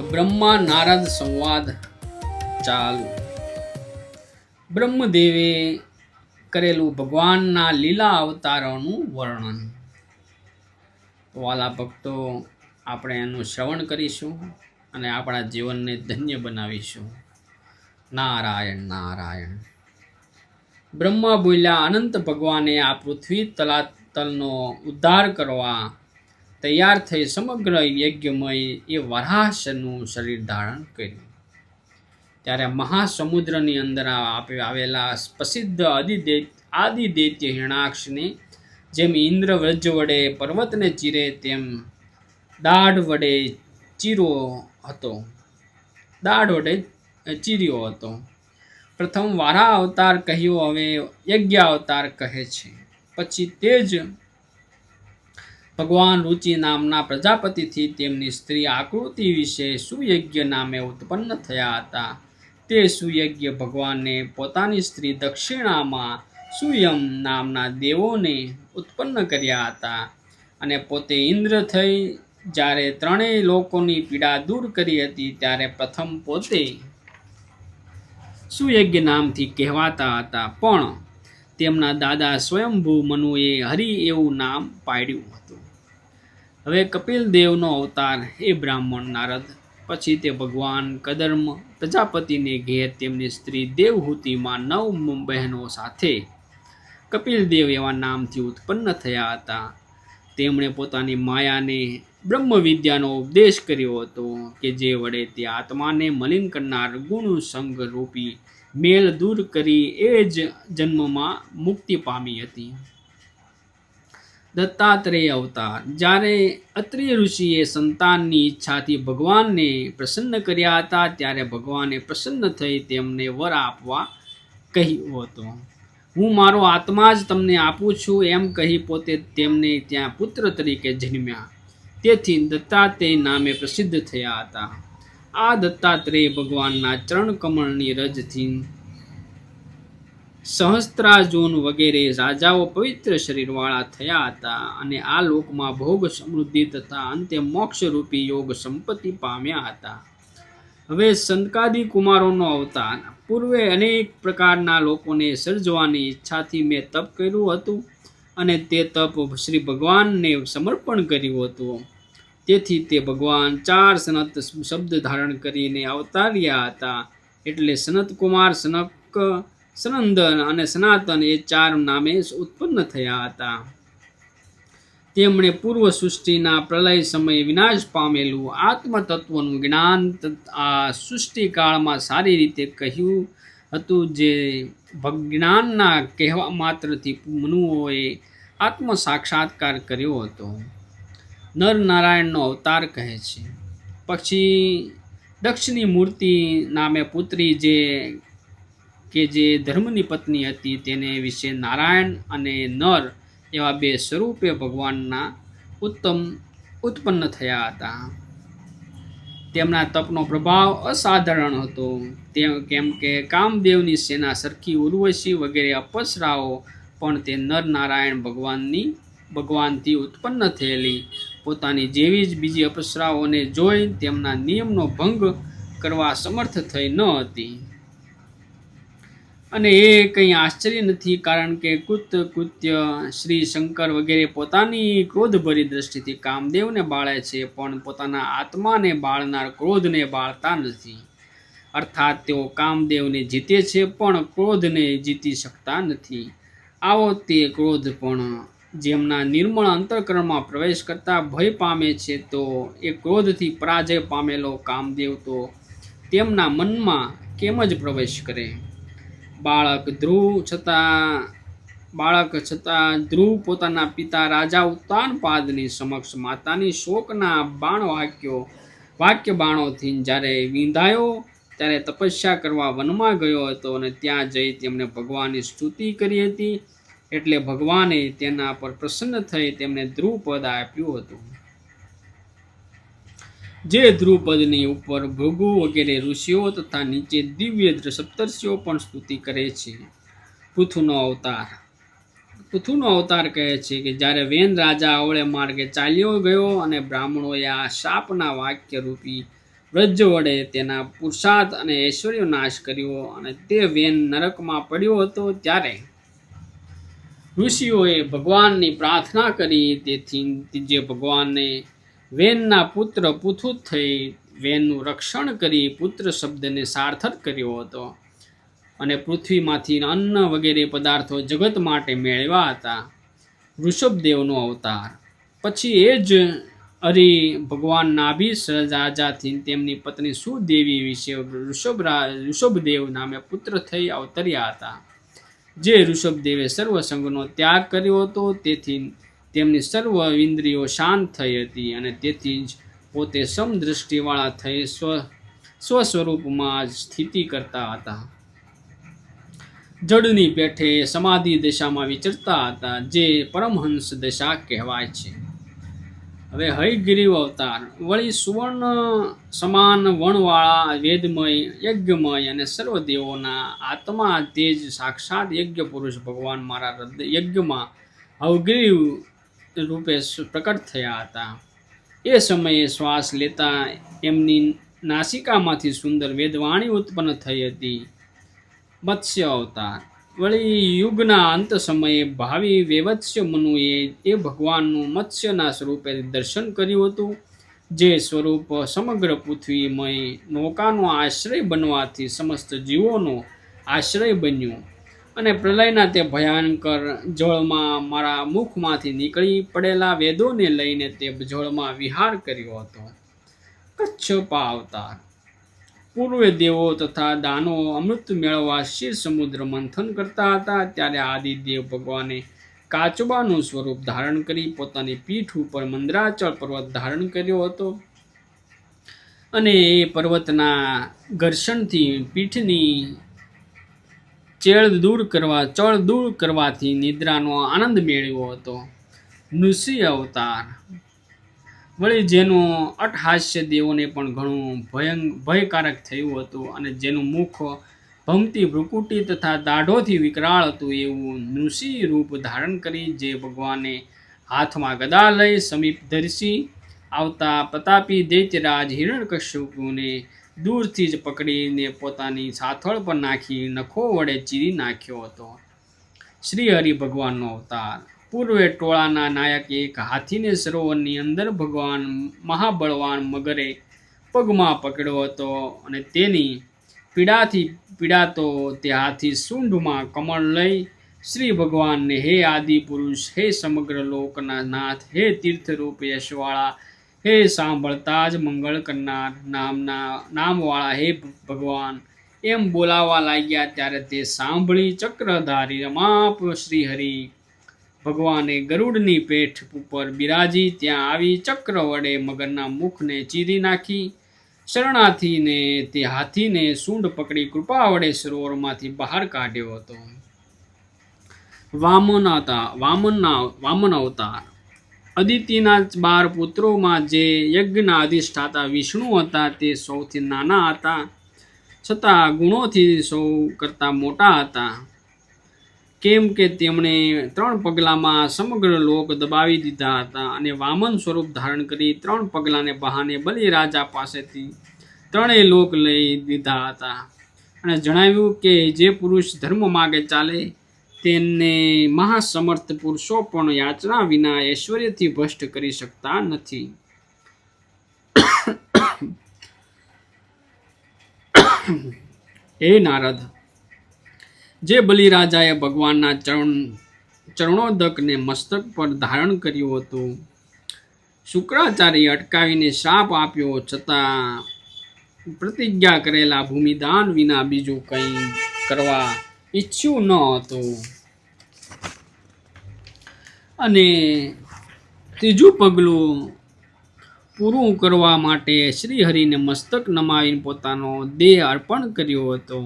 બ્રહ્મા નારદ સંવાદ ચાલુ. બ્રહ્મદેવે કરેલું ભગવાનના લીલા અવતારોનું વર્ણન. વાલા ભક્તો, આપણે એનું શ્રવણ કરીશું અને આપણા જીવનને ધન્ય બનાવીશું. નારાયણ નારાયણ. બ્રહ્મા બોલ્યા, અનંત ભગવાને આ પૃથ્વી તલાતલનો ઉદ્ધાર કરવા તૈયાર થઈ સમગ્ર યજ્ઞમય એ વરાહસનું શરીર ધારણ કર્યું. ત્યારે મહાસમુદ્રની અંદર આવેલા પ્રસિદ્ધ આદિદે, આદિદૈત્ય હિરણાક્ષને જેમ ઇન્દ્ર વ્રજ વડે પર્વતને ચીરે તેમ દાઢ વડે ચીરો હતો. દાઢ વડે ચીર્યો હતો. પ્રથમ વારા અવતાર કહ્યો, હવે યજ્ઞ અવતાર કહે છે. પછી તે જ ભગવાન રુચિ નામના પ્રજાપતિથી તેમની સ્ત્રી આકૃતિ વિશે સુયજ્ઞ નામે ઉત્પન્ન થયા હતા. તે સુયજ્ઞ ભગવાને પોતાની સ્ત્રી દક્ષિણામાં સુયમ નામના દેવોને ઉત્પન્ન કર્યા હતા અને પોતે ઇન્દ્ર થઈ જ્યારે ત્રણેય લોકોની પીડા દૂર કરી હતી ત્યારે પ્રથમ પોતે સુયજ્ઞ નામથી કહેવાતા હતા. પણ તેમના દાદા સ્વયંભૂ મનુએ હરિ એવું નામ પાડ્યું હતું. હવે કપિલ દેવનો અવતાર એ બ્રાહ્મણ નારદ, પછી તે ભગવાન કદર્મ, પ્રજાપતિને ઘેર તેમની સ્ત્રી દેવહૂતિમાં નવ બહેનો સાથે કપિલ દેવ એવા નામથી ઉત્પન્ન થયા હતા. તેમણે પોતાની માયાને બ્રહ્મ વિદ્યાનો ઉપદેશ કર્યો હતો કે જે વડે તે આત્માને મલિન કરનાર ગુણ સંગ રૂપી મેલ દૂર કરી એ જ જન્મમાં મુક્તિ પામી હતી. દત્તાત્રેય અવતાર, જ્યારે અત્રિય ઋષિએ સંતાનની ઈચ્છાથી ભગવાનને પ્રસન્ન કર્યા હતા, ત્યારે ભગવાને પ્રસન્ન થઈ તેમને વર આપવા કહ્યું હતું. હું મારો આત્મા જ તમને આપું છું, એમ કહી પોતે તેમને ત્યાં પુત્ર તરીકે જન્મ્યા. તેથી દત્તાત્રેય નામે પ્રસિદ્ધ થયા હતા. આ દત્તાત્રેય ભગવાનના ચરણ કમળની રજથી સહસ્ત્રાજૂન વગેરે રાજાઓ પવિત્ર શરીરવાળા થયા હતા અને આ લોકમાં ભોગ સમૃદ્ધિ તથા અંતે મોક્ષરૂપી યોગ સંપત્તિ પામ્યા હતા. હવે સંતકાદી કુમારોનો અવતાર. પૂર્વે અનેક પ્રકારના લોકોને સર્જવાની ઈચ્છાથી મેં તપ કર્યું હતું અને તે તપ શ્રી ભગવાનને સમર્પણ કર્યું હતું. તેથી તે ભગવાન ચાર સનત શબ્દ ધારણ કરીને અવતાર્યા હતા. એટલે સનત કુમાર સનક સનંદન અને સનાતન એ ચાર નામે ઉત્પન્ન થયા હતા. તેમણે પૂર્વ સૃષ્ટિના પ્રલય સમયે વિનાશ પામેલું આત્મતત્વનું જ્ઞાન આ સૃષ્ટિકાળમાં સારી રીતે કહ્યું હતું જે ભગ- જ્ઞાનના કહેવા માત્રથી મનુઓએ આત્મ સાક્ષાત્કાર કર્યો હતો. નર નારાયણનો અવતાર કહે છે. પછી દક્ષની મૂર્તિ નામે પુત્રી જે કે જે ધર્મની પત્ની હતી તેને વિશે નારાયણ અને નર એવા બે સ્વરૂપે ભગવાનના ઉત્તમ ઉત્પન્ન થયા હતા. તેમના તપનો પ્રભાવ અસાધારણ હતો. તે કેમ કે કામદેવની સેના સરખી ઉર્વશી વગેરે અપસરાઓ, પણ તે નર નારાયણ ભગવાનની ભગવાનથી ઉત્પન્ન થયેલી. પોતાની જેવી જ બીજી અપસરાઓને જોઈ તેમના નિયમનો ભંગ કરવા સમર્થ થઈ ન હતી. અને એ કંઈ આશ્ચર્ય નથી, કારણ કે કૃત કૃત્ય શ્રી શંકર વગેરે પોતાની ક્રોધભરી દ્રષ્ટિથી કામદેવને બાળે છે, પણ પોતાના આત્માને બાળનાર ક્રોધને બાળતા નથી. અર્થાત તેઓ કામદેવને જીતે છે, પણ ક્રોધને જીતી શકતા નથી. આવો તે ક્રોધ પણ જેમના નિર્મળ અંતરકરણમાં પ્રવેશ કરતા ભય પામે છે, તો એ ક્રોધથી પરાજય પામેલો કામદેવ તો તેમના મનમાં કેમ જ પ્રવેશ કરે? બાળક ધ્રુવ છતાં, બાળક છતાં ધ્રુવ પોતાના પિતા રાજા ઉત્તાનપાદની સમક્ષ માતાની શોકના બાણ વાક્યો વાક્ય બાણોથી જ્યારે વિંધાયો, ત્યારે તપસ્યા કરવા વનમાં ગયો હતો અને ત્યાં જઈ તેમણે ભગવાનની સ્તુતિ કરી હતી. એટલે ભગવાને તેના પર પ્રસન્ન થઈ તેમને ધ્રુવપદ આપ્યું હતું. જે ધ્રુપદની ઉપર ભૃગુ વગેરે ઋષિઓ તથા નીચે દિવ્ય સપ્તર્ષિઓ પણ સ્તુતિ કરે છે. પૃથુનો અવતાર. પૃથુનો અવતાર કહે છે કે જ્યારે વેન રાજા અવળે માર્ગે ચાલ્યો ગયો અને બ્રાહ્મણોએ આ શાપના વાક્ય રૂપી વ્રજ વડે તેના પુરુષાર્થ અને ઐશ્વર્ય નાશ કર્યો અને તે વેન નરકમાં પડ્યો હતો ત્યારે ઋષિઓએ ભગવાનની પ્રાર્થના કરી. તેથી જે ભગવાનને વેનના પુત્ર પુથુ થઈ વેનનું રક્ષણ કરી પુત્ર શબ્દને સાર્થક કર્યો હતો અને પૃથ્વીમાંથી અન્ન વગેરે પદાર્થો જગત માટે મેળવ્યા હતા. વૃષભદેવનો અવતાર. પછી એ જ હરિ ભગવાન નાભી રાજાથી તેમની પત્ની સુદેવી વિશે ઋષભ ઋષભદેવ નામે પુત્ર થઈ અવતર્યા હતા. જે ઋષભદેવે સર્વ સંગનો ત્યાગ કર્યો હતો તેથી તેમની સર્વ ઇન્દ્રિયો શાંત થઈ હતી અને તેથી જ પોતે સમદૃષ્ટિવાળા થઈ સ્વ, સ્વસ્વરૂપમાં જ સ્થિતિ કરતા હતા. જડની પેઠે સમાધિ દશામાં વિચરતા હતા, જે પરમહંસ દશા કહેવાય છે. હવે હયગ્રીવ અવતાર, વળી સુવર્ણ સમાન વણવાળા, વેદમય, યજ્ઞમય અને સર્વ દેવોના આત્મા તેજ સાક્ષાત યજ્ઞ પુરુષ ભગવાન મારા હૃદય, યજ્ઞમાં અવગ્રીવ રૂપે પ્રકટ થયા હતા. એ સમયે શ્વાસ લેતા એમની નાસિકામાંથી સુંદર વેદવાણી ઉત્પન્ન થઈ હતી. મત્સ્ય અવતાર. વળી યુગના અંત સમયે ભાવિ વેવત્સ્ય મનુએ એ ભગવાનનું મત્સ્યના સ્વરૂપે દર્શન કર્યું હતું, જે સ્વરૂપ સમગ્ર પૃથ્વીમય નૌકાનો આશ્રય બનવાથી સમસ્ત જીવોનો આશ્રય બન્યું. અને પ્રલયના તે ભયંકર જળમાં મારા મુખમાંથી નીકળી પડેલા વેદોને લઈને તે જળમાં વિહાર કર્યો હતો. કચ્છપા અવતાર પૂર્વે દેવો તથા દાનો અમૃત મેળવવા શિર સમુદ્ર મંથન કરતા હતા, ત્યારે આદિદેવ ભગવાને કાચબાનું સ્વરૂપ ધારણ કરી પોતાની પીઠ ઉપર મંદરાચળ પર્વત ધારણ કર્યો હતો. અને એ પર્વતના ઘર્ષણથી પીઠની ચેળ દૂર કરવા, ચળ દૂર કરવાથી નિદ્રાનો આનંદ મેળવ્યો હતો. નૃષિ અવતાર. વળી જેનું અટહાસ્ય દેવોને પણ ઘણું ભયં ભયકારક થયું હતું અને જેનું મુખ ભમતી ભ્રુકુટી તથા દાઢોથી વિકરાળ હતું એવું નૃષિ રૂપ ધારણ કરી જે ભગવાને હાથમાં ગદા લઈ સમીપ ધરસી આવતા પ્રતાપી દૈત્યરાજ હિરણકશ્યપુને દૂરથી જ પકડીને પોતાની સાથળ પર નાખી નખો વડે ચીરી નાખ્યો હતો. શ્રી હરિ ભગવાનનો અવતાર. પૂર્વે ટોળાના નાયક એક હાથીને સરોવરની અંદર ભગવાન મહાબળવાન મગરે પગમાં પકડ્યો હતો અને તેની પીડાથી પીડાતો તે હાથી સૂંઢમાં કમળ લઈ શ્રી ભગવાનને, હે આદિ પુરુષ હે સમગ્ર લોકના નાથ, હે તીર્થરૂપ યશવાળા હે સાંભળતા જ મંગળ કરનાર નામના નામવાળા હે ભગવાન. એમ બોલાવા લાગ્યા ત્યારે તે સાંભળી ચક્રધારી રમાપ શ્રી હરિ ભગવાને ગરુડની પેઠ ઉપર બિરાજી ત્યાં આવી ચક્ર વડે મગરના મુખને ચીરી નાખી. શરણાર્થીને તે હાથીને સૂંઢ પકડી કૃપા વડે સરોવરમાંથી બહાર કાઢ્યો હતો. વામન વામનના, વામન અવતાર. અદિતિના બાર પુત્રોમાં જે યજ્ઞના અધિષ્ઠાતા વિષ્ણુ હતા તે સૌથી નાના હતા. છતાં ગુણોથી સૌ કરતાં મોટા હતા. કેમ કે તેમણે ત્રણ પગલામાં સમગ્ર લોક દબાવી દીધા હતા અને વામન સ્વરૂપ ધારણ કરી ત્રણ પગલાને બહાને બલિરાજા પાસેથી ત્રણેય લોક લઈ દીધા હતા. અને જણાવ્યું કે જે પુરુષ ધર્મ માગે ચાલે તેને મહાસમર્થ પુરુષો પણ યાચના વિના ઐશ્વર્યથી ભ્રષ્ટ કરી શકતા નથી. હે નારદ, જે બલિરાજાએ ભગવાનના ચરણ, ચરણોદકને મસ્તક પર ધારણ કર્યું હતું શુક્રાચાર્ય અટકાવીને શાપ આપ્યો છતાં પ્રતિજ્ઞા કરેલા ભૂમિદાન વિના બીજું કંઈ કરવા ઈચ્છ્યું ન હતું. અને ત્રીજું પગલું, પૂરું કરવા માટે શ્રીહરિને મસ્તક નમાવીને પોતાનો દેહ અર્પણ કર્યો હતો.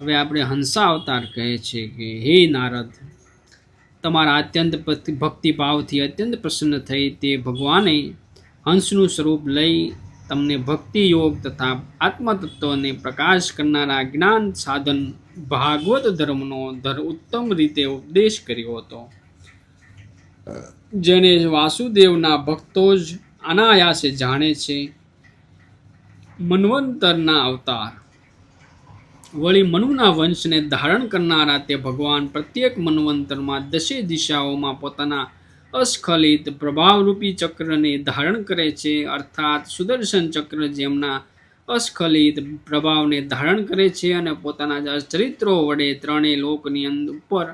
હવે આપણે હંસા અવતાર કહે છે કે, હે નારદ, તમારા અત્યંત ભક્તિભાવથી અત્યંત પ્રસન્ન થઈ તે ભગવાને હંસનું સ્વરૂપ લઈ તમને ભક્તિ યોગ તથા આત્મતત્વને પ્રકાશ કરનારા જ્ઞાન સાધન ભાગવત ધર્મનો ધર ઉત્તમ રીતે ઉપદેશ કર્યો હતો. જેને વાસુદેવના ભક્તો જ અનાયાસે જાણે છે, મનવંતરના અવતાર. વળી મનુના વંશને ધારણ કરનારા તે ભગવાન પ્રત્યેક મનવંતરમાં દશે દિશાઓમાં પોતાના અસ્ખલિત પ્રભાવરૂપી ચક્રને ધારણ કરે છે, અર્થાત સુદર્શન ચક્ર જેમના અસ્ખલિત પ્રભાવને ધારણ કરે છે અને પોતાના ચરિત્રો વડે ત્રણેય લોકની ઉપર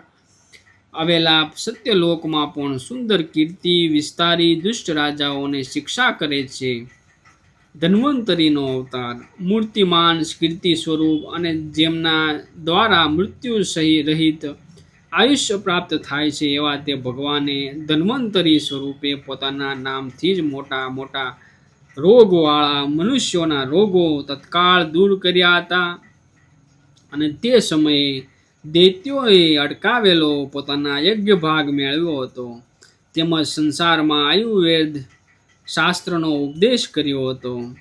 આવેલા સત્યલોકમાં પણ સુંદર કીર્તિ, વિસ્તારી દુષ્ટ રાજાઓને શિક્ષા કરે છે. ધન્વંતરીનો અવતાર, મૂર્તિમાન, કીર્તિ સ્વરૂપ અને જેમના દ્વારા મૃત્યુ સહી રહિત આયુષ્ય પ્રાપ્ત થાય છે એવા તે ભગવાને ધન્વંતરી સ્વરૂપે પોતાના નામથી જ મોટા મોટા રોગવાળા મનુષ્યોના રોગો તત્કાળ દૂર કર્યા હતા. અને તે સમયે દૈત્યોએ અટકાવેલો પોતાના યજ્ઞ ભાગ મેળવ્યો હતો. તેમજ સંસારમાં આયુર્વેદ શાસ્ત્રનો ઉપદેશ કર્યો હતો.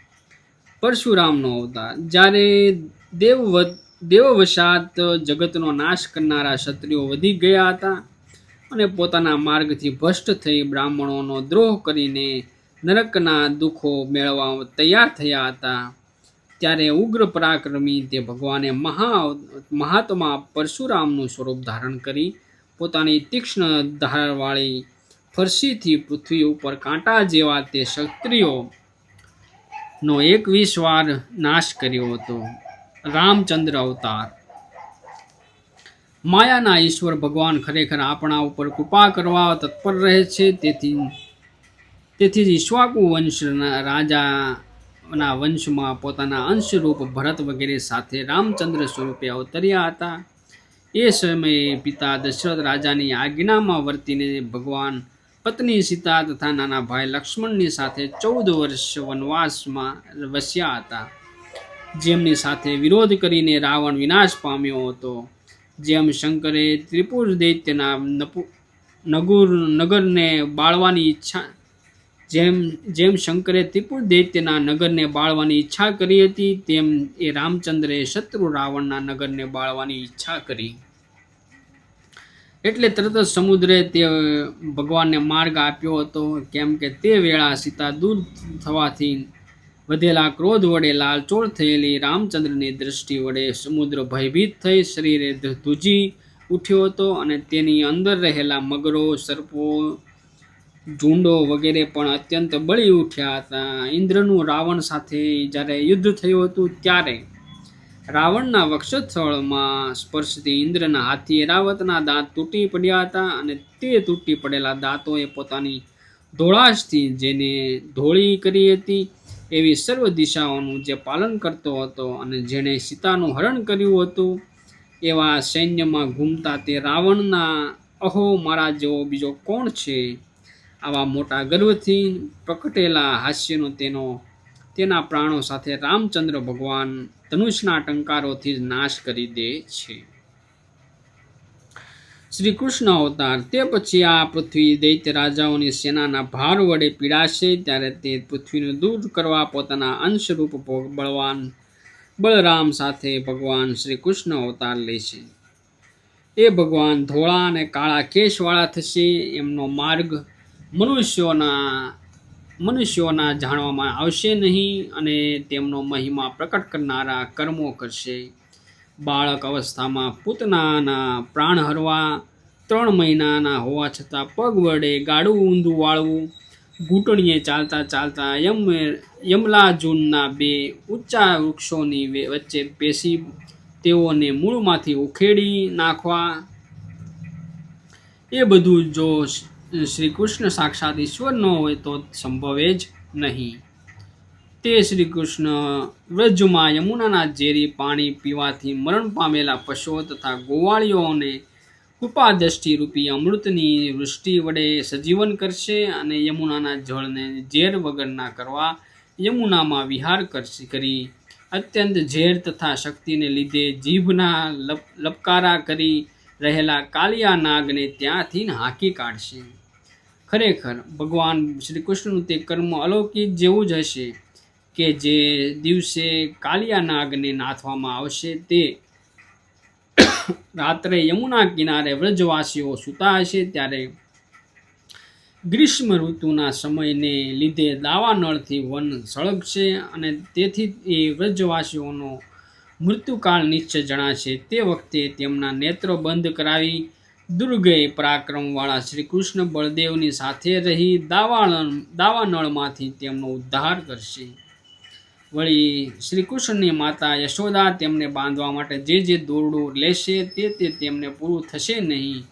પરશુરામનો અવતાર. જ્યારે દેવવત દેવવશાત જગતનો નાશ કરનારા ક્ષત્રિયો વધી ગયા હતા અને પોતાના માર્ગથી ભ્રષ્ટ થઈ બ્રાહ્મણોનો દ્રોહ કરીને નરકના દુઃખો મેળવવા તૈયાર થયા હતા. ત્યારે ઉગ્ર પરાક્રમી તે ભગવાને મહા મહાત્મા પરશુરામનું સ્વરૂપ ધારણ કરી પોતાની તીક્ષ્ણ ધારવાળી ફરસીથી પૃથ્વી ઉપર કાંટા જેવા તે ક્ષત્રિયો નો એકવીસ વાર નાશ કર્યો હતો. રામચંદ્ર અવતાર. માયાના ઈશ્વર ભગવાન ખરેખર આપણા ઉપર કૃપા કરવા તત્પર રહે છે. તેથી તેથી જ ઈશ્વાકુ વંશના રાજાના વંશમાં પોતાના અંશરૂપ ભરત વગેરે સાથે રામચંદ્ર સ્વરૂપે અવતર્યા હતા. એ સમયે પિતા દશરથ રાજાની આજ્ઞામાં વર્તીને ભગવાન પત્ની સીતા તથા નાના ભાઈ લક્ષ્મણની સાથે ચૌદ વર્ષ વનવાસમાં વસ્યા હતા. જેમની સાથે વિરોધ કરીને રાવણ વિનાશ પામ્યો હતો, જેમ શંકરે ત્રિપુર દૈત્યના નગુર, નગરને બાળવાની ઈચ્છા, જેમ જેમ શંકરે ત્રિપુર દૈત્યના નગરને બાળવાની ઈચ્છા કરી હતી, તેમ એ રામચંદ્રે શત્રુ રાવણના નગરને બાળવાની ઈચ્છા કરી. એટલે તરત જ સમુદ્રે તે ભગવાનને માર્ગ આપ્યો હતો, કેમ કે તે વેળા સીતા દૂર થવાથી વધેલા ક્રોધ વડે લાલચોળ થયેલી રામચંદ્રની દૃષ્ટિ વડે સમુદ્ર ભયભીત થઈ શરીરે ધૂજી ઉઠ્યો હતો અને તેની અંદર રહેલા મગરો, સર્પો, ઝુંડો વગેરે પણ અત્યંત બળી ઉઠ્યા હતા. ઇન્દ્રનું રાવણ સાથે જ્યારે યુદ્ધ થયું હતું ત્યારે રાવણના વક્ષસ્થળમાં સ્પર્શથી ઇન્દ્રના હાથી એરાવતના દાંત તૂટી પડ્યા હતા અને તે તૂટી પડેલા દાંતોએ પોતાની ધોળાશથી જેને ધોળી કરી હતી એવી સર્વ દિશાઓનું જે પાલન કરતો હતો અને જેણે સીતાનું હરણ કર્યું હતું, એવા સૈન્યમાં ઘૂમતા તે રાવણના, અહો, મારા જેવો બીજો કોણ છે? આવા મોટા ગર્વથી પ્રકટેલા હાસ્યનો તેનો, તેના પ્રાણો સાથે રામચંદ્ર ભગવાન ધનુષના ટંકારોથી જ નાશ કરી દે છે. શ્રી કૃષ્ણ અવતાર. તે પછી આ પૃથ્વી દૈત્ય રાજાઓની સેનાના ભાર વડે પીડાશે ત્યારે તે પૃથ્વીને દૂર કરવા પોતાના અંશરૂપ બળવાન બળરામ સાથે ભગવાન શ્રી કૃષ્ણ અવતાર લે છે. એ ભગવાન ધોળા અને કાળા કેશવાળા થશે. એમનો માર્ગ મનુષ્યોના મનુષ્યોના જાણવામાં આવશે નહીં અને તેમનો મહિમા પ્રકટ કરનારા કર્મો કરશે. બાળક અવસ્થામાં પૂતનાના પ્રાણ હરવા ત્રણ મહિનાના હોવા છતાં પગ વડે ગાડું ઊંધું વાળવું, ઘૂંટણીએ ચાલતા ચાલતા યમ યમલાજૂનના બે ઊંચા વૃક્ષોની વચ્ચે પેશી તેઓને મૂળમાંથી ઉખેડી નાખવા. એ બધું જો શ્રી કૃષ્ણ સાક્ષાત ઈશ્વર ન હોય તો સંભવે જ નહીં. તે શ્રી કૃષ્ણ વ્રજમાં યમુનાના ઝેરી પાણી પીવાથી મરણ પામેલા પશુઓ તથા ગોવાળીઓને કૃપા દ્રષ્ટિ રૂપી અમૃતની વૃષ્ટિ વડે સજીવન કરશે અને યમુનાના જળને ઝેર વગરના કરવા યમુનામાં વિહાર કરશે કરી અત્યંત ઝેર તથા શક્તિને લીધે જીભના લપ, લપકારા કરી રહેલા કાલિયા નાગને ત્યાંથી હાંકી કાઢશે. ખરેખર ભગવાન શ્રી કૃષ્ણનું તે કર્મ અલૌકિક જેવું જ હશે. કે જે દિવસે કાલિયા નાગને નાથવામાં આવશે તે રાત્રે યમુના કિનારે વ્રજવાસીઓ સૂતા હશે ત્યારે ગ્રીષ્મ ઋતુના સમયને લીધે દાવાનળથી વન સળગશે અને તેથી એ વ્રજવાસીઓનો મૃત્યુકાળ નિશ્ચય જણાશે. તે વખતે તેમના નેત્રો બંધ કરાવી દુર્ગય પરાક્રમવાળા શ્રી કૃષ્ણ બળદેવની સાથે રહી દાવાનળ દાવાનળમાંથી તેમનો ઉદ્ધાર કરશે. વળી શ્રી કૃષ્ણની માતા યશોદા તેમને બાંધવા માટે જે જે દોરડું લેશે તે તે તેમને પૂરું થશે નહીં.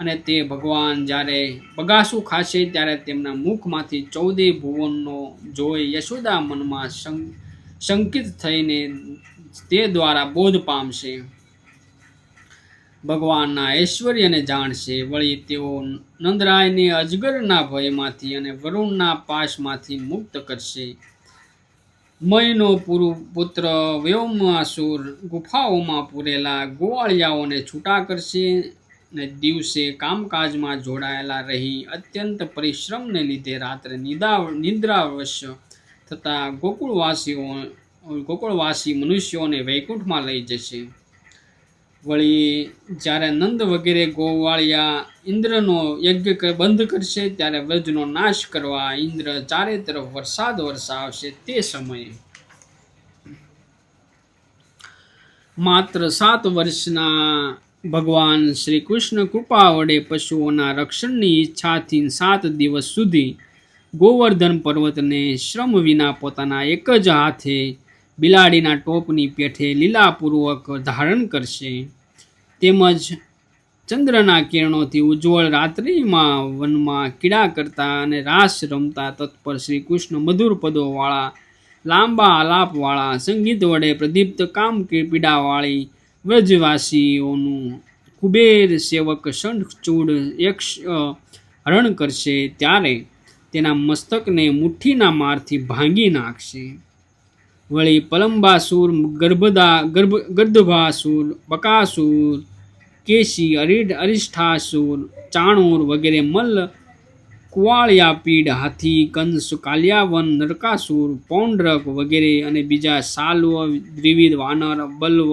અને તે ભગવાન જ્યારે બગાસું ખાશે ત્યારે તેમના મુખમાંથી ચૌદે ભુવનનો જોઈ યશોદા મનમાં શંકિત થઈને તે દ્વારા બોધ પામશે. ભગવાનના ઐશ્વર્યને જાણશે. વળી તેઓ નંદરાયને અજગરના ભયમાંથી અને વરુણના પાશમાંથી મુક્ત કરશે. મયનો પુરુ પુત્ર વ્યોમાસુર ગુફાઓમાં પૂરેલા ગોવાળિયાઓને છૂટા કરશે ને દિવસે કામકાજમાં જોડાયેલા રહી અત્યંત પરિશ્રમને લીધે રાત્રે નિદા નિદ્રાવશ થતા ગોકુળવાસીઓ ગોકુળવાસી મનુષ્યોને વૈકુંઠમાં લઈ જશે. વળી જ્યારે નંદ વગેરે ગોવાળિયા ઇન્દ્રનો યજ્ઞ બંધ કરશે, ત્યારે વ્રજનો નાશ કરવા ઇન્દ્ર ચારે તરફ વરસાદ વરસાવશે તે સમયે. માત્ર સાત વર્ષના ભગવાન શ્રી કૃષ્ણ કૃપા વડે પશુઓના રક્ષણની ઈચ્છાથી સાત દિવસ સુધી ગોવર્ધન પર્વતને શ્રમ વિના પોતાના એક જ હાથે બિલાડીના ટોપની પેઠે લીલાપૂર્વક ધારણ કરશે. તેમજ ચંદ્રના કિરણોથી ઉજ્જવળ રાત્રિમાં વનમાં કીડા કરતા અને રાસ રમતા તત્પર શ્રી કૃષ્ણ મધુર પદોવાળા, લાંબા આલાપવાળા, સંગીત વડે પ્રદીપ્ત કામ પીડાવાળી વ્રજવાસીઓનું કુબેર સેવક શંખચૂડ યક્ષ હરણ કરશે ત્યારે તેના મસ્તકને મુઠ્ઠીના મારથી ભાંગી નાખશે. વળી પલંબાસુર, ગર્ભદા, ગર્ભ, ગર્ધભાસુર, બકાસુર, કેશી, અરિઢ, અરિષ્ઠાસુર, ચાણૂર વગેરે મલ્લ કુવાળિયા પીડ હાથી, કંસ, કાલિયાવન, નરકાસુર, પૌંડ્રક વગેરે અને બીજા સાલ્વ, દ્વિવિધ વાનર, બલ્વ,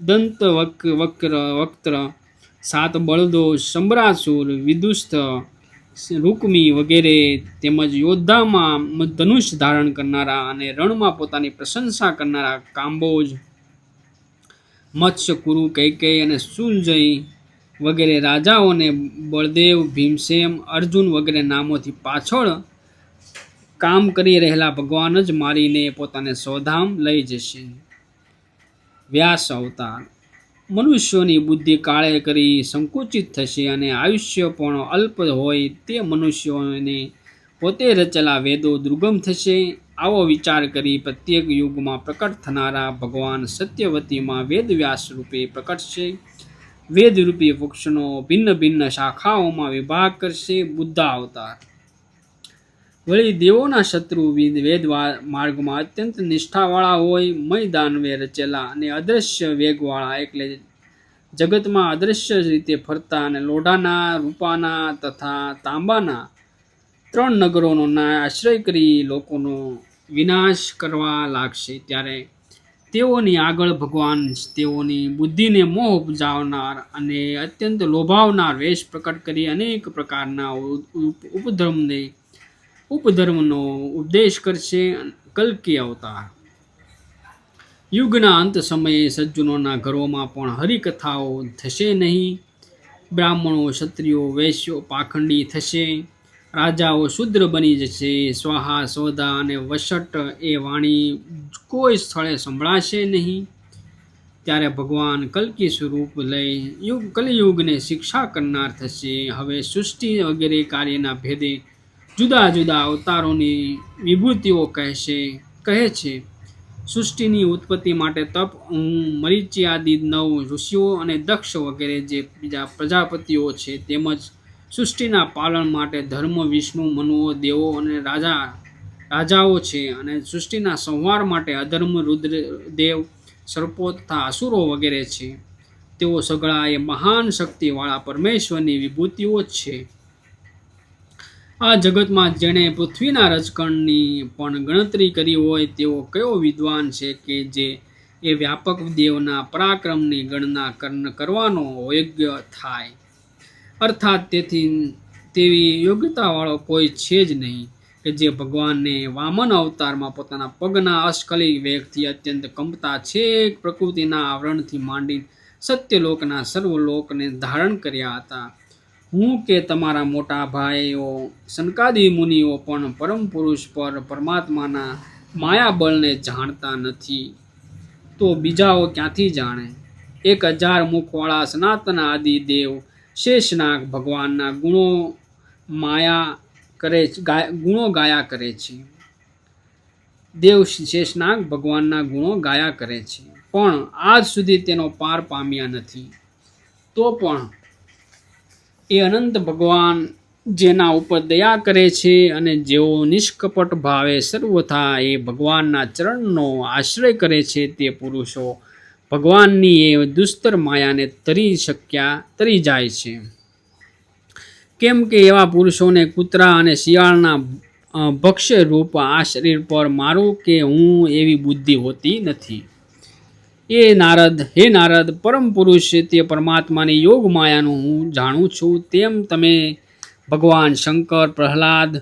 દંત વક્ર વક્ર, વક્ત્ર, સાત બળદો, સંભરાસુર વિદુસ્થ રૂકમી વગેરે તેમજ યોદ્ધામાં ધનુષ ધારણ કરનારા અને રણમાં પોતાની પ્રશંસા કરનારા કાંબોજ મત્સ્ય કુરુ કૈકેય અને સુંજય વગેરે રાજાઓને બળદેવ ભીમસેમ અર્જુન વગેરે નામોથી પાછળ કામ કરી રહેલા ભગવાન જ મારીને પોતાને સ્વધામ લઈ જશે. વ્યાસ અવતાર. મનુષ્યોની બુદ્ધિ કાળે કરી સંકુચિત થશે અને આયુષ્ય પણ અલ્પ હોય તે મનુષ્યોને પોતે રચેલા વેદો દુર્ગમ થશે. આવો વિચાર કરી પ્રત્યેક યુગમાં પ્રકટ થનારા ભગવાન સત્યવતીમાં વેદવ્યાસ રૂપે પ્રકટશે વેદરૂપી વૃક્ષનો ભિન્ન ભિન્ન શાખાઓમાં વિભાગ કરશે. બુદ્ધા અવતાર વળી દેવોના શત્રુ વિદ માર્ગમાં અત્યંત નિષ્ઠાવાળા હોય મય દાનવે રચેલા અને અદ્રશ્ય વેગવાળા એટલે જગતમાં અદ્રશ્ય રીતે ફરતા અને લોઢાના, રૂપાના તથા તાંબાના ત્રણ નગરોનો આશ્રય કરી લોકોનો વિનાશ કરવા લાગશે. ત્યારે તેઓની આગળ ભગવાન તેઓની બુદ્ધિને મોહ ઉપજાવનાર અને અત્યંત લોભાવનાર વેશ પ્રકટ કરી અનેક પ્રકારના ઉપદ્રવને ઉપધર્મનો ઉપદેશ કરશે કલ્કી અવતાર. યુગના અંત સમયે સજ્જનોના ઘરોમાં પણ હરિકથાઓ થશે નહીં. બ્રાહ્મણો, ક્ષત્રિયો, વૈશ્યો, પાખંડી થશે. રાજાઓ શુદ્ર બની જશે. સ્વાહા, સોદા અને વસટ એ વાણી કોઈ સ્થળે સંભળાશે નહીં. ત્યારે ભગવાન કલ્કી સ્વરૂપ લઈ યુગ કલિયુગને શિક્ષા કરનાર થશે. હવે સૃષ્ટિ વગેરે કાર્યના ભેદે જુદા જુદા અવતારોની વિભૂતિઓ કહેશે કહે છે, સૃષ્ટિની ઉત્પત્તિ માટે તપ હું આદિ, નવ ઋષિઓ અને દક્ષ વગેરે જે બીજા પ્રજાપતિઓ છે, તેમજ સૃષ્ટિના પાલન માટે ધર્મ, વિષ્ણુ, મનુઓ, દેવો અને રાજા, રાજાઓ છે અને સૃષ્ટિના સંહાર માટે અધર્મ, રુદ્ર, દેવ, સર્પો તથા અસુરો વગેરે છે. તેઓ સગળા એ મહાન શક્તિવાળા પરમેશ્વરની વિભૂતિઓ જ છે. આ જગતમાં જેણે પૃથ્વીના રજકણની પણ ગણતરી કરી હોય તેવો કયો વિદ્વાન છે કે જે એ વ્યાપક દેવના પરાક્રમની ગણના કર- કરવાનો યોગ્ય થાય? અર્થાત તેથી તેવી યોગ્યતાવાળો કોઈ છે જ નહીં કે જે ભગવાનને વામન અવતારમાં પોતાના પગના અસ્કલી વેગથી અત્યંત કંપતા છેક પ્રકૃતિના આવરણથી માંડી સત્યલોકના સર્વલોકને ધારણ કર્યા હતા. હું કે તમારા મોટા ભાઈઓ, શંકાદી મુનિઓ પણ પરમ પુરુષ પર પરમાત્માના માયાબળને જાણતા નથી. તો બીજાઓ ક્યાંથી જાણે? એક હજાર મુખવાળા સનાતન આદિ દેવ શેષનાગ ભગવાનના ગુણો માયા કરે ગુણો ગાયા કરે છે. દેવ શેષનાગ ભગવાનના ગુણો ગાયા કરે છે. પણ આજ સુધી તેનો પાર પામ્યા નથી. તો પણ એ અનંત ભગવાન જેના ઉપર દયા કરે છે અને જેઓ નિષ્કપટ ભાવે સર્વથા એ ભગવાનના ચરણનો આશ્રય કરે છે તે પુરુષો ભગવાનની એ દુસ્તર માયાને તરી શક્યા, તરી જાય છે. કેમ કે એવા પુરુષોને કૂતરા અને શિયાળના ભક્ષ્ય રૂપ આ શરીર પર મારું કે હું એવી બુદ્ધિ હોતી નથી. એ નારદ, હે નારદ, પરમ પુરુષ તે પરમાત્માની યોગ માયાનું હું જાણું છું. તેમ તમે ભગવાન શંકર, પ્રહલાદ,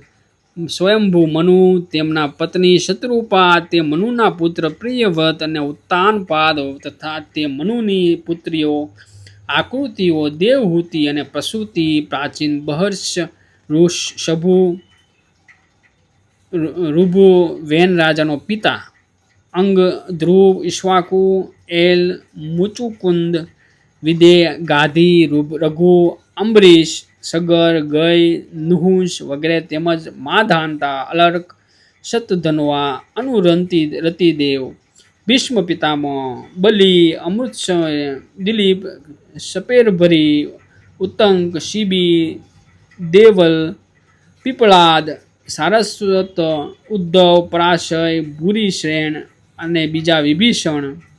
સ્વયંભૂ મનુ, તેમના પત્ની શત્રુપા, તે મનુના પુત્ર પ્રિયવ્રત અને ઉત્તાનપાદ તથા તે મનુની પુત્રીઓ, આકૃતિઓ, દેવહૂતિ અને પ્રસૂતિ, પ્રાચીન બહર્ષ, ઋષ, શભુ રૂભુ વેન રાજાનો પિતા, અંગ, ધ્રુવ, ઈશ્વાકુ એલ મુચુકુંદ વિદે ગાધી રઘુ, અંબરીશ, સગર, ગય, નુહુંશ વગેરે તેમજ માધાનતા અલર્ક, શતધનવા, અનુરંતી, રતિદેવ, ભીષ્મ પિતામહ, બલિ અમૃત દિલીપ, સપેરભરી, ઉત્તંક, શિબી, દેવલ, પીપળાદ, સારસ્વત, ઉદ્ધવ, પરાશય ભૂરિશ્રેણ અને બીજા વિભીષણ.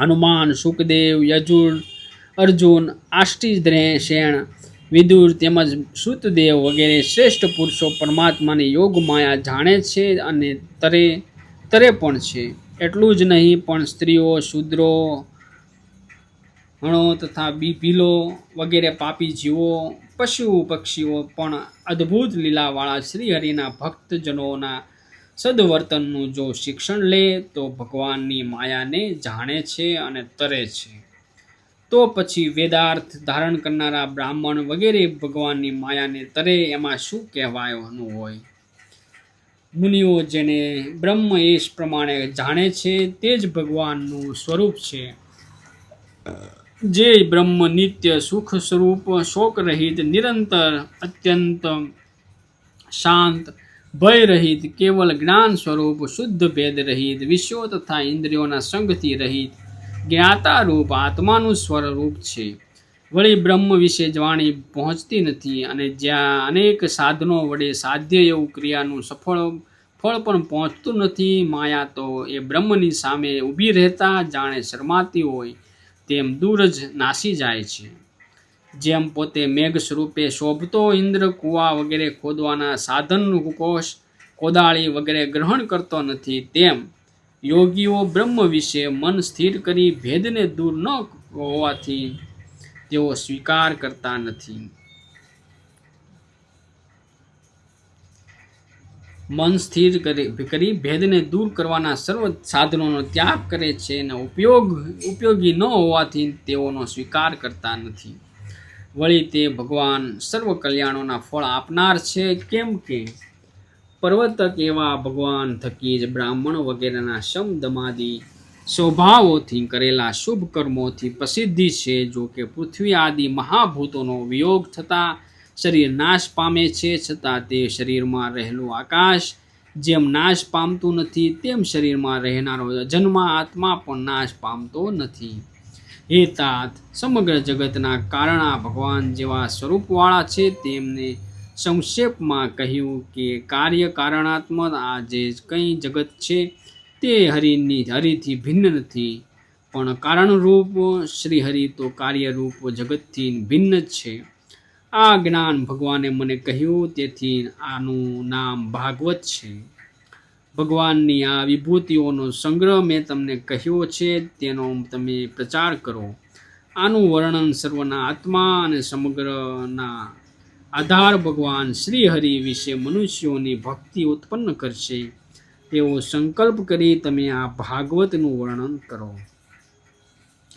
હનુમાન સુખદેવ યજુર અર્જુન આષ્ટિદ્રેષેણ વિદુર તેમજ સુતદેવ વગેરે શ્રેષ્ઠ પુરુષો પરમાત્માની યોગ માયા જાણે છે અને તરે તરે પણ છે. એટલું જ નહીં, પણ સ્ત્રીઓ, શૂદ્રો, હણો તથા બી ભીલો વગેરે પાપી જીવો, પશુ પક્ષીઓ પણ અદ્ભુત લીલાવાળા શ્રીહરિના ભક્તજનોના સદવર્તનનું જો શિક્ષણ લે, તો ભગવાનની માયાને જાણે છે અને તરે છે. તો પછી વેદાર્થ ધારણ કરનારા બ્રાહ્મણ વગેરે ભગવાનની માયાને તરે, એમાં શું કહેવાયનું હોય? મુનિઓ જેને બ્રહ્મ એશ પ્રમાણે જાણે છે, તે જ ભગવાનનું સ્વરૂપ છે. જે બ્રહ્મ નિત્ય સુખ સ્વરૂપ, શોક રહિત, નિરંતર, અત્યંત શાંત ભય રહિત, કેવલ જ્ઞાન સ્વરૂપ, શુદ્ધ ભેદ રહિત, વિશ્વો તથા ઇન્દ્રિયોના સંગથી રહિત, જ્ઞાતા રૂપ, આત્માનું સ્વરૂપ છે. વળી બ્રહ્મ વિશે જવાણી પહોંચતી નથી અને જ્યાં અનેક સાધનો વડે સાધ્ય એવું ક્રિયાનું સફળ, ફળ પણ પહોંચતું નથી, માયા તો એ બ્રહ્મની સામે ઊભી રહેતા જાણે શરમાતી હોય, તેમ દૂર જ નાસી જાય છે. જેમ પોતે મેઘ સ્વરૂપે શોભતો ઇન્દ્ર કુવા વગેરે ખોદવાના સાધનનું કોષ કોદાળી વગેરે ગ્રહણ કરતો નથી તેમ યોગીઓ બ્રહ્મ વિશે મન સ્થિર કરી ભેદને દૂર ન હોવાથી તેઓ સ્વીકાર કરતા નથી. મન સ્થિર કરી કરી ભેદને દૂર કરવાના સર્વ સાધનોનો ત્યાગ કરે છે અને ઉપયોગ, ઉપયોગી ન હોવાથી તેઓનો સ્વીકાર કરતા નથી. વળી તે ભગવાન સર્વ કલ્યાણોના ફળ આપનાર છે કેમ કે પર્વતક એવા ભગવાન થકી જ બ્રાહ્મણ વગેરેના શમ દમાદી સ્વભાવોથી કરેલા શુભ કર્મોથી પ્રસિદ્ધિ છે, જો કે પૃથ્વી આદિ મહાભૂતોનો વિયોગ થતાં શરીર નાશ પામે છે, છતાં તે શરીરમાં રહેલું આકાશ જેમ નાશ પામતું નથી, તેમ શરીરમાં રહેનારો જન્મા આત્મા પણ નાશ પામતો નથી. હે તાત સમગ્ર જગતના કારણા ભગવાન જેવા સ્વરૂપવાળા છે તેમને સંક્ષેપમાં કહ્યું કે કાર્ય કારણાત્મક આ જે કંઈ જગત છે તે હરિની હરિથી ભિન્ન નથી, પણ કારણરૂપ શ્રી હરિ તો કાર્યરૂપ જગતથી ભિન્ન જ છે. આ જ્ઞાન ભગવાને મને કહ્યું તેથી આનું નામ ભાગવત છે. ભગવાનની આ વિભૂતિઓનો સંગ્રહ મેં તમને કહ્યો છે, તેનો તમે પ્રચાર કરો. આનું વર્ણન સર્વના આત્મા અને સમગ્રના આધાર ભગવાન શ્રી હરિ વિશે મનુષ્યોની ભક્તિ ઉત્પન્ન કરશે. તેવો સંકલ્પ કરી તમે આ ભાગવતનું વર્ણન કરો.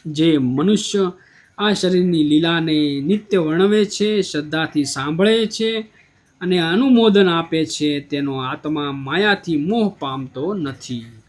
જે મનુષ્ય આ શરીરની લીલાને નિત્ય વર્ણવે છે, શ્રદ્ધાથી સાંભળે છે અને અનુમોદન આપે છે તેનો આત્મા માયાથી મોહ પામતો નથી.